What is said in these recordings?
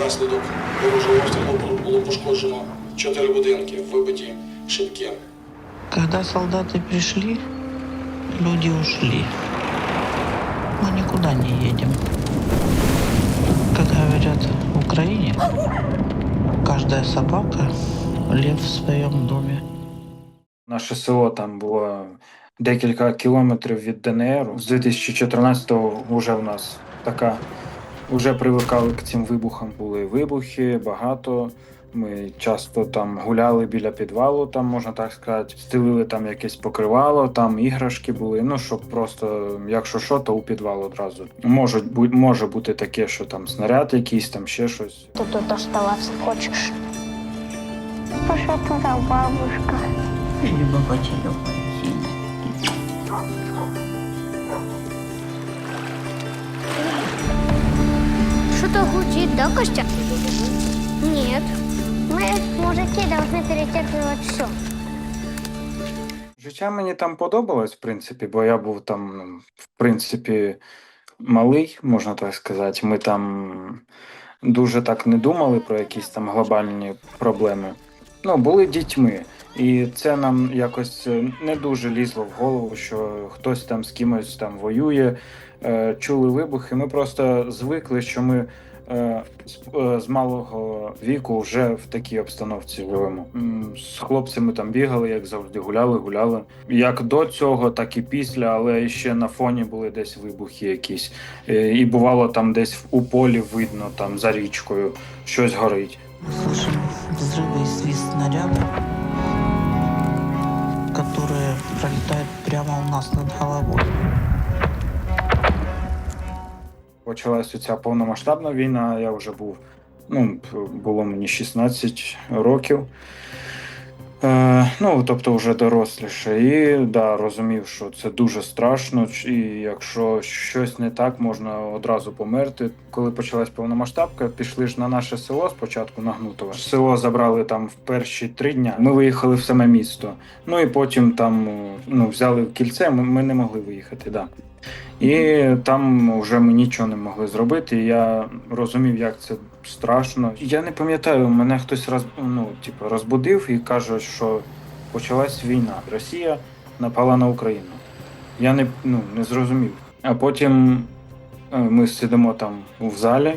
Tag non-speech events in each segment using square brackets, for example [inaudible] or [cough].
Внаслідок ворожого обстрілу було пошкоджено чотири будинки, вибиті шибки. Когда солдаты пришли, люди ушли. Мы никуда не едем. Как говорят в Украине, каждая собака – лев в своем доме. Наше село там було декілька кілометрів від ДНР. З 2014-го вже в нас така. Вже привикали к цим вибухам. Були вибухи, багато. Ми часто там гуляли біля підвалу, там можна так сказати, стелили там якесь покривало, там іграшки були. Ну щоб просто, якщо що, то у підвал одразу. Може, бу- може бути таке, що там снаряд якийсь, там ще щось. Тут оставаться хочешь? Пошла туда, бабушка. Либо потерял Что-то гудит, да, Костя? Нет. Мы, мужики, должны перетерпевать все. Життя мені там подобалось, в принципі, бо я був там, ну, в принципі, малий, можна так сказати. Ми там дуже так не думали про якісь там глобальні проблеми. Ну, були дітьми. І це нам якось е, не дуже лізло в голову, що хтось там з кимось там воює, чули вибухи. Ми просто звикли, що ми е, з, е, з малого віку вже в такій обстановці живемо. М, З хлопцями там бігали, як завжди, гуляли, гуляли. Як до цього, так і після, але ще на фоні були десь вибухи якісь. Е, І бувало там десь у полі видно, там за річкою щось горить. Мы слышим взрывы и свист снаряда, которые пролетают прямо у нас над головой. почалася ця повномасштабна війна. Я вже був, ну, було мені 16 років. Е, ну, тобто вже доросліше. І да, розумів, що це дуже страшно, і якщо щось не так, можна одразу померти. Коли почалась повномасштабка, пішли ж на наше село спочатку на. Село забрали там в перші три дня. Ми виїхали в саме місто. Ну і потім там ну, взяли в кільце, ми, ми не могли виїхати. Да. І там вже ми нічого не могли зробити. Я розумів, як це страшно. Я не пам'ятаю, мене хтось роз, ну, типу, розбудив і каже, що почалась війна. Росія напала на Україну. Я не, ну, не зрозумів. А потім е, ми сидимо там в залі,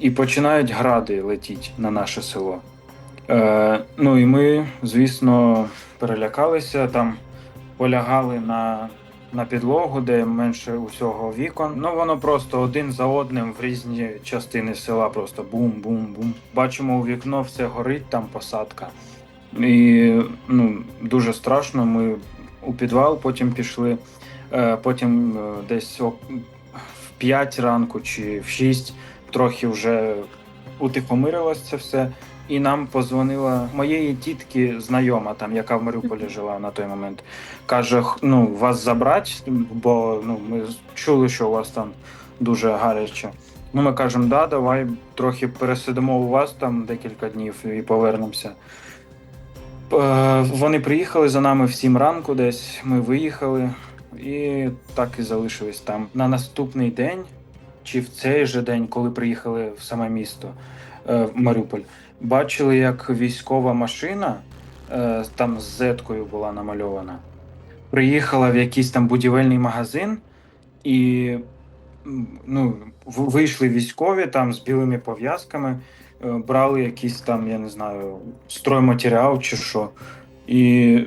і починають гради летіти на наше село. Е, ну і ми, звісно, перелякалися там, полягали на на підлогу, де менше усього вікон. Ну воно просто один за одним в різні частини села. Просто бум-бум-бум. Бачимо у вікно, все горить, там посадка. І ну, дуже страшно. Ми у підвал потім пішли. Е, Потім е, десь в 5 ранку чи в 6 трохи вже утихомирилось це все. І нам позвонила моєї тітки знайома, там, яка в Маріуполі жила на той момент. Каже: ну, вас забрати, бо ну, ми чули, що у вас там дуже гаряче. Ну, ми кажемо, да, давай трохи пересидимо у вас там декілька днів і повернемося. Е, Вони приїхали за нами в 7 ранку десь. Ми виїхали і так і залишились там. На наступний день, чи в цей же день, коли приїхали в саме місто е, в Маріуполь, бачили, як військова машина е, там з зеткою була намальована. Приїхала в якийсь там будівельний магазин, і ну, вийшли військові там з білими пов'язками, е, брали якийсь там, я не знаю, стройматеріал чи що. І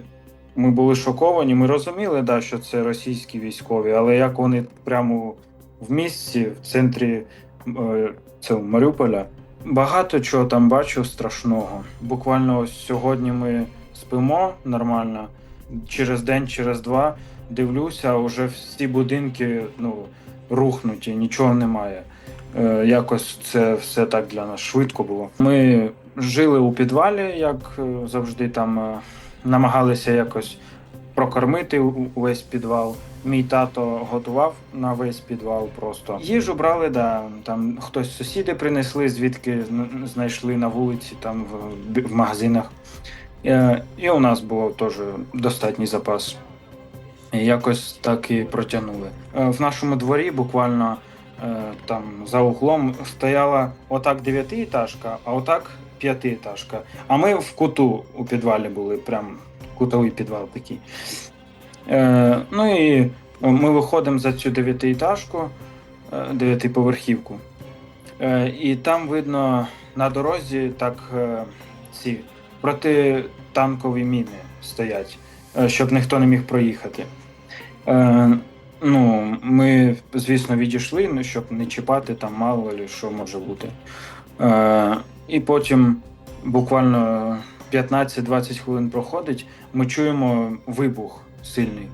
ми були шоковані. Ми розуміли, да, що це російські військові, але як вони прямо в місті, в центрі е, цього Маріуполя, багато чого там бачу страшного. Буквально ось сьогодні ми спимо нормально. Через день, через два дивлюся, вже всі будинки ну, рухнуті, нічого немає. Е, якось це все так для нас швидко було. Ми жили у підвалі, як е, завжди, там е, намагалися якось прокормити увесь підвал. Мій тато готував на весь підвал просто. Їжу брали, да, там хтось сусіди принесли, звідки знайшли на вулиці, там в, в магазинах. Е, І у нас було теж достатній запас. Якось так і протягнули. Е, В нашому дворі буквально Е, Там за углом стояла отак дев'ятиэтажка, а отак п'ятиэтажка. А ми в куту у підвалі були, прям кутовий підвал такий. Е, ну і ми виходимо за цю дев'ятиэтажку, е, дев'ятиповерхівку. Е, і там видно на дорозі так е, ці протитанкові міни стоять, е, щоб ніхто не міг проїхати. Е, ну, ми, звісно, відійшли, ну, щоб не чіпати там мало ли що може бути. Е, і потім буквально 15-20 хвилин проходить, ми чуємо вибух сильний.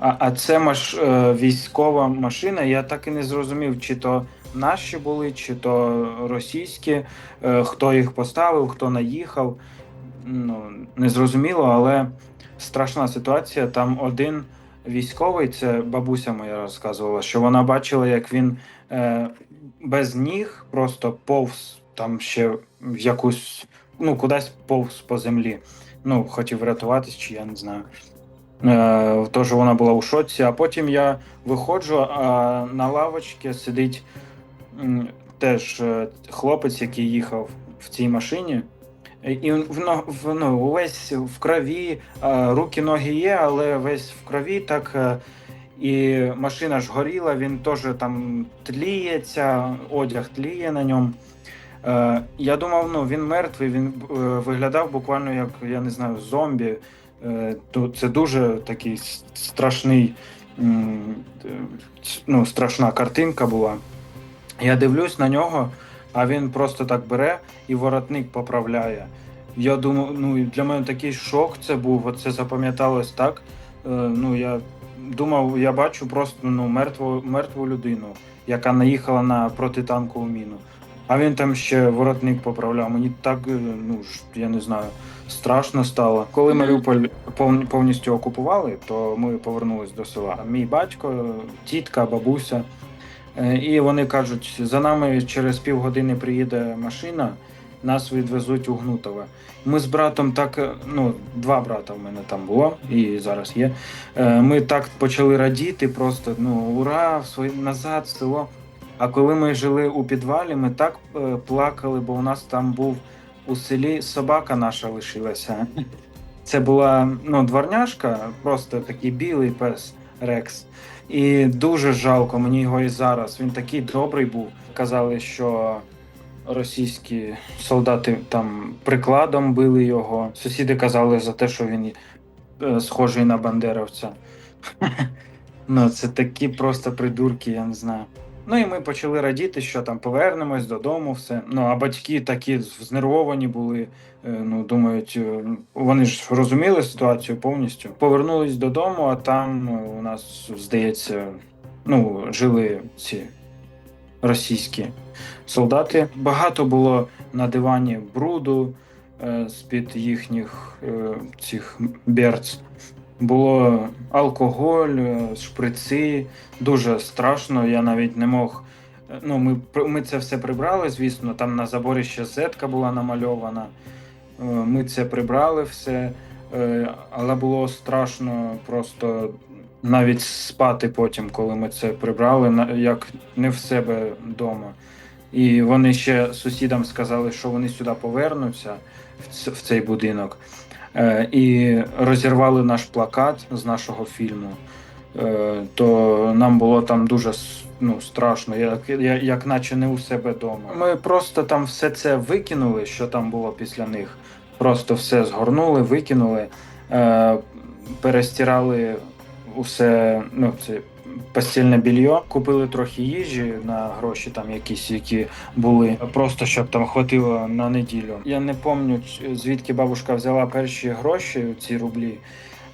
А, а це маш, е, військова машина. Я так і не зрозумів, чи то наші були, чи то російські, е, хто їх поставив, хто наїхав. Ну, не зрозуміло, але страшна ситуація. Там один військовий, це бабуся моя розказувала, що вона бачила, як він е, без ніг просто повз там ще в якусь, ну, кудись повз по землі. Ну, хотів врятуватись, чи я не знаю. Е, тож вона була у шоці, а потім я виходжу, а на лавочці сидить теж е, хлопець, який їхав в цій машині. І він в, в, ну, увесь в крові, е, руки, ноги є, але весь в крові, так. е, І машина ж горіла, він теж там тліється, одяг тліє на ньому. Я думав, ну він мертвий, він виглядав буквально як, я не знаю, зомбі. Е, це дуже такий страшний, е, ну, страшна картинка була. Я дивлюсь на нього, а він просто так бере і воротник поправляє. Я думаю, ну для мене такий шок це був, оце запам'яталось так. Е, ну, я думав, я бачу просто ну, мертву, мертву людину, яка наїхала на протитанкову міну. А він там ще воротник поправляв. Мені так, е, ну ж, я не знаю, страшно стало. Коли Маріуполь повністю окупували, то ми повернулись до села. Мій батько, тітка, бабуся. Е, І вони кажуть, за нами через півгодини приїде машина, нас відвезуть у Гнутове. Ми з братом так, е, ну, два брата в мене там було і зараз є. Ми так почали радіти, просто ну, ура, назад, село. А коли ми жили у підвалі, ми так е, плакали, бо у нас там був у селі собака наша лишилася. Це була ну, дворняжка, просто такий білий пес Рекс. І дуже жалко мені його і зараз. Він такий добрий був. Казали, що російські солдати там прикладом били його. Сусіди казали за те, що він е, схожий на бандеровця. [laughs] Ну, це такі просто придурки, я не знаю. Ну і ми почали радіти, що там повернемось додому, все. Ну а батьки такі знервовані були. е, Ну, думають, е, вони ж розуміли ситуацію повністю. Повернулись додому, а там е, у нас, здається, ну, жили ці російські солдати. Багато було на дивані бруду е, з-під їхніх цих берц. Було алкоголь, е, шприци, дуже страшно. Я навіть не мог. е, Ну, ми, ми це все прибрали, звісно. Там на заборі ще зетка була намальована. Е, Ми це прибрали все, але було страшно просто навіть спати потім, коли ми це прибрали, як не в себе вдома. І вони ще сусідам сказали, що вони сюди повернуться в цей будинок. Е, і розірвали наш плакат з нашого фільму. Е, то нам було там дуже ну, страшно, як, як, наче не у себе вдома. Ми просто там все це викинули, що там було після них. Просто все згорнули, викинули, е, перестирали усе, ну, це постільне більйо, купили трохи їжі на гроші, там якісь, які були, просто щоб там хватило на неділю. Я не пам'ятаю, звідки бабушка взяла перші гроші, ці рублі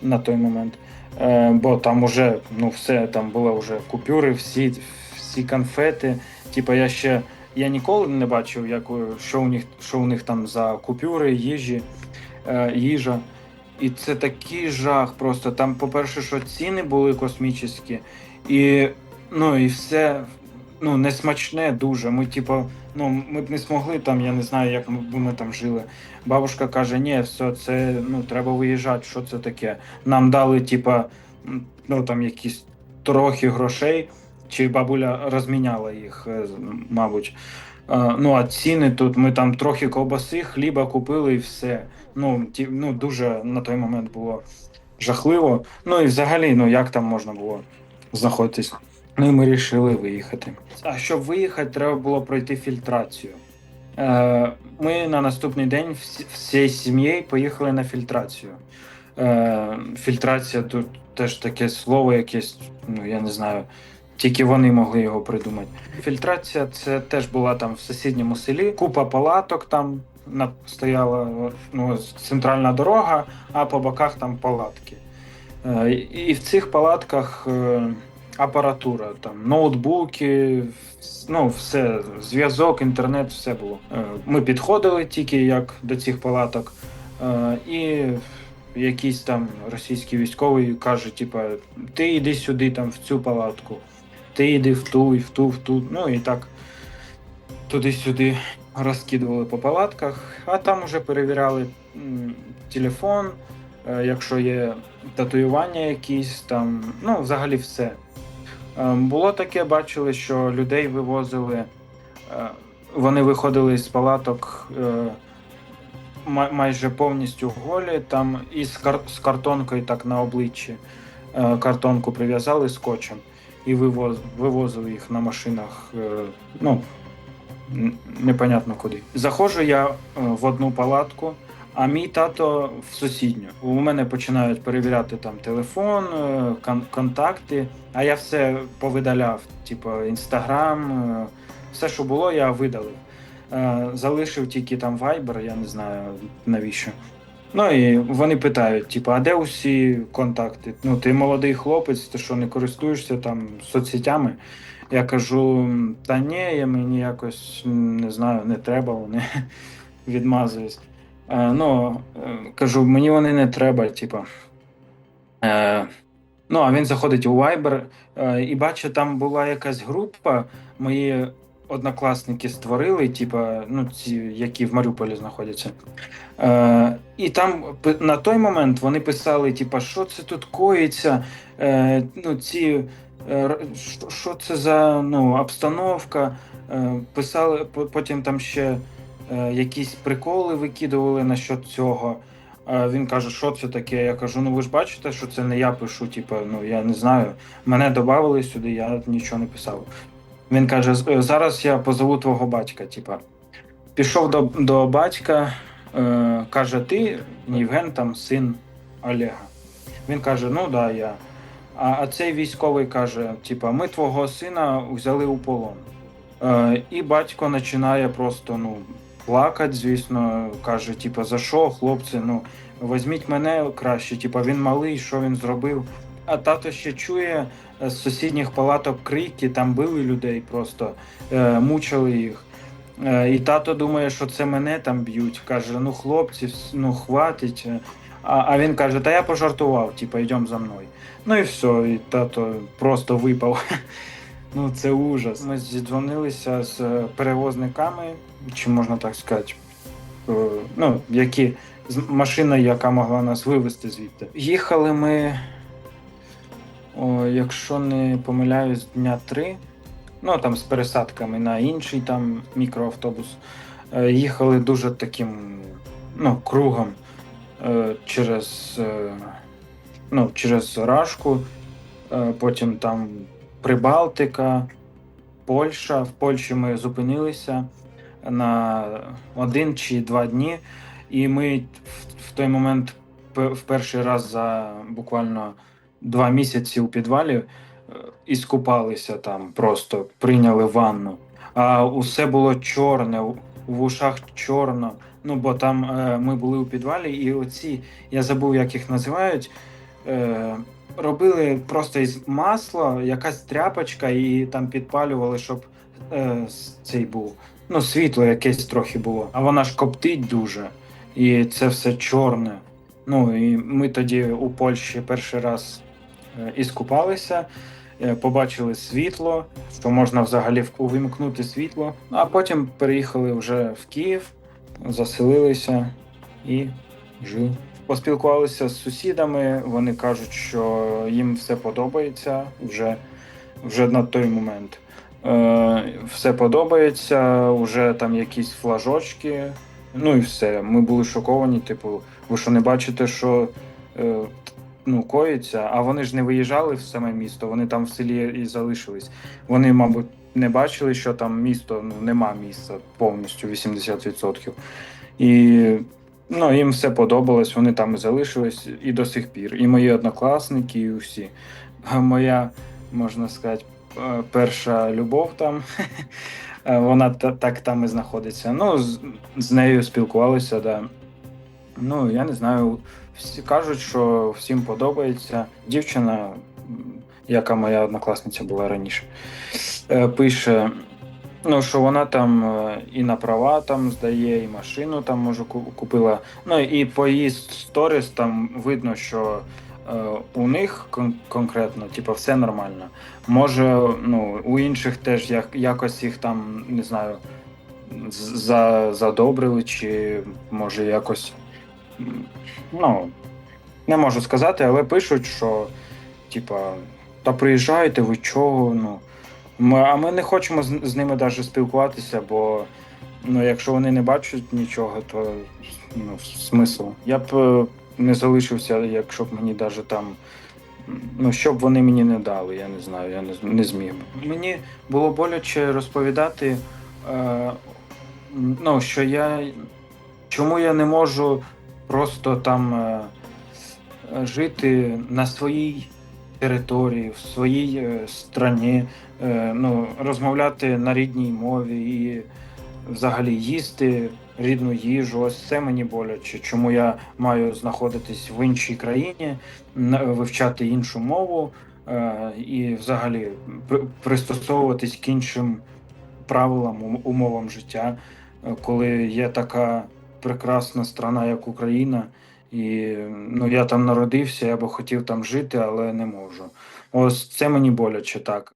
на той момент. Е, бо там уже ну все там було вже купюри, всі, всі конфети. Типа я ще я ніколи не бачив, як що у них що у них там за купюри, їжі, е, їжа. І це такий жах. Просто там, по-перше, що ціни були космічні, і ну і все ну несмачне дуже. Ми, типу, ну ми б не змогли там, я не знаю, як ми, ми там жили. Бабушка каже: ні, все, це ну треба виїжджати. Що це таке? Нам дали, типа, ну там якісь трохи грошей. чи бабуля розміняла їх, е, мабуть. Ну, а ціни тут ми там трохи ковбаси, хліба купили і все. Ну, ті, ну дуже на той момент було жахливо. Ну і взагалі, ну як там можна було знаходитись? Ну і ми вирішили виїхати. А щоб виїхати, треба було пройти фільтрацію. Е, Ми на наступний день всі- всією сім'єю поїхали на фільтрацію. Е, Фільтрація тут теж таке слово якесь, ну я не знаю, тільки вони могли його придумати. Фільтрація це теж була там в сусідньому селі. Купа палаток там стояла ну, центральна дорога, а по боках там палатки. Е, І в цих палатках е, апаратура, там ноутбуки, ну, все, зв'язок, інтернет, все було. Е, Ми підходили тільки як до цих палаток, і якийсь там російський військовий каже: типа, ти йди сюди, там, в цю палатку, ти йди в ту, і в ту, в ту. Ну і так туди-сюди розкидували по палатках, а там вже перевіряли телефон, е, якщо є татуювання якісь там, ну, взагалі все. Е, Було таке, бачили, що людей вивозили, е, вони виходили з палаток майже повністю голі, там і з, картонкою так на обличчі. Картонку прив'язали скотчем і вивоз, вивозили їх на машинах. е, Ну, непонятно куди. Заходжу я е, в одну палатку, а мій тато в сусідню. У мене починають перевіряти там телефон, е, кон- контакти, а я все повидаляв, типу інстаграм, все, що було, я видалив. Залишив тільки там Viber, я не знаю навіщо. Ну і вони питають: типу, а де усі контакти? Ну, ти молодий хлопець, ти що не користуєшся там соцсетями? Я кажу, та ні, я мені якось не знаю, не треба, вони [laughs] відмазують. Е, ну, е, кажу, мені вони не треба, типу. Е, ну, а він заходить у Viber е, і бачить, там була якась група, мої однокласники створили, типу, ну, ці, які в Маріуполі знаходяться. Е, і там на той момент вони писали, типу, що це тут коїться, е, ну, ці, е, що- це за ну, обстановка. Е, писали, потім там ще е, якісь приколи викидували насчет цього. Е, він каже, що це таке? Я кажу: ну ви ж бачите, що це не я пишу, типу, ну я не знаю. Мене додали сюди, я нічого не писав. Він каже: е, зараз я позову твого батька. Типа. Пішов до, до батька, е, каже, ти Євген, там син Олега. Він каже: Ну да, я. А, а цей військовий каже: типа, ми твого сина взяли у полон. Е, і батько починає просто ну, плакати, звісно, каже: типа, за що, хлопці, ну, візьміть мене краще, типа, він малий, що він зробив. А тато ще чує з сусідніх палаток крики, там били людей просто, е, мучили їх. Е, І тато думає, що це мене там б'ють. Каже: ну хлопці, ну хватить. А, а він каже: Та я пожартував, типа, йдемо за мною. Ну і все, і тато просто випав. [laughs] Ну, це ужас. Ми зідзвонилися з е, перевозниками, чи можна так сказати, е, ну, які машина, яка могла нас вивезти звідти. Їхали ми, о, якщо не помиляюсь, дня три. Ну там з пересадками на інший там мікроавтобус. Е, Їхали дуже таким ну, кругом е, через, е, ну, через Рашку, е, потім там Прибалтика, Польща. В Польщі ми зупинилися на один чи два дні, і ми в, в той момент в перший раз за буквально два місяці у підвалі е, і скупалися там, просто прийняли ванну. А усе було чорне, в ушах чорно. Ну, бо там е, ми були у підвалі, і оці, я забув, як їх називають. Е, робили просто із масла, якась тряпочка, і там підпалювали, щоб е, цей був. Ну, світло якесь трохи було. А вона ж коптить дуже. І це все чорне. Ну і ми тоді у Польщі перший раз е, іскупалися, е, побачили світло, що можна взагалі увімкнути світло. Ну, а потім переїхали вже в Київ, заселилися і жили. Поспілкувалися з сусідами. Вони кажуть, що їм все подобається. Вже вже на той момент. Е, все подобається, вже там якісь флажочки. Ну і все. Ми були шоковані. Типу, ви що не бачите, що ну, коїться, а вони ж не виїжджали в саме місто, вони там в селі і залишились. Вони, мабуть, не бачили, що там місто ну, нема місця повністю 80%. І ну, їм все подобалось, вони там і залишились і до сих пір. І мої однокласники, і усі. Моя, можна сказати, е, перша любов там. [laughs] Вона так там і знаходиться. Ну, з, з нею спілкувалися, да. Ну, я не знаю. Всі кажуть, що всім подобається. Дівчина, яка моя однокласниця була раніше, е, пише, ну, що вона там е, і на права там здає, і машину там може купила. Ну і по її сторіс там видно, що е, у них кон- конкретно, типу, все нормально. Може, ну, у інших теж як, якось їх там, не знаю, за, задобрили, чи може якось. Ну, не можу сказати, але пишуть, що, типа, та приїжджайте, ви чого? Ну, ми, а ми не хочемо з, з ними навіть спілкуватися, бо ну, якщо вони не бачать нічого, то ну, смисл. Я б е, не залишився, якщо б мені навіть там. Ну, що б вони мені не дали, я не знаю, я не, не зміг. Мені було боляче розповідати, е, ну, що я. Чому я не можу просто там е, е, жити на своїй території, в своїй е, страні, ну, розмовляти на рідній мові і взагалі їсти рідну їжу. Ось це мені боляче. Чому я маю знаходитись в іншій країні, вивчати іншу мову і взагалі при- пристосовуватись к іншим правилам, умовам життя, коли є така прекрасна страна, як Україна. І ну, я там народився, я би хотів там жити, але не можу. Ось це мені боляче так.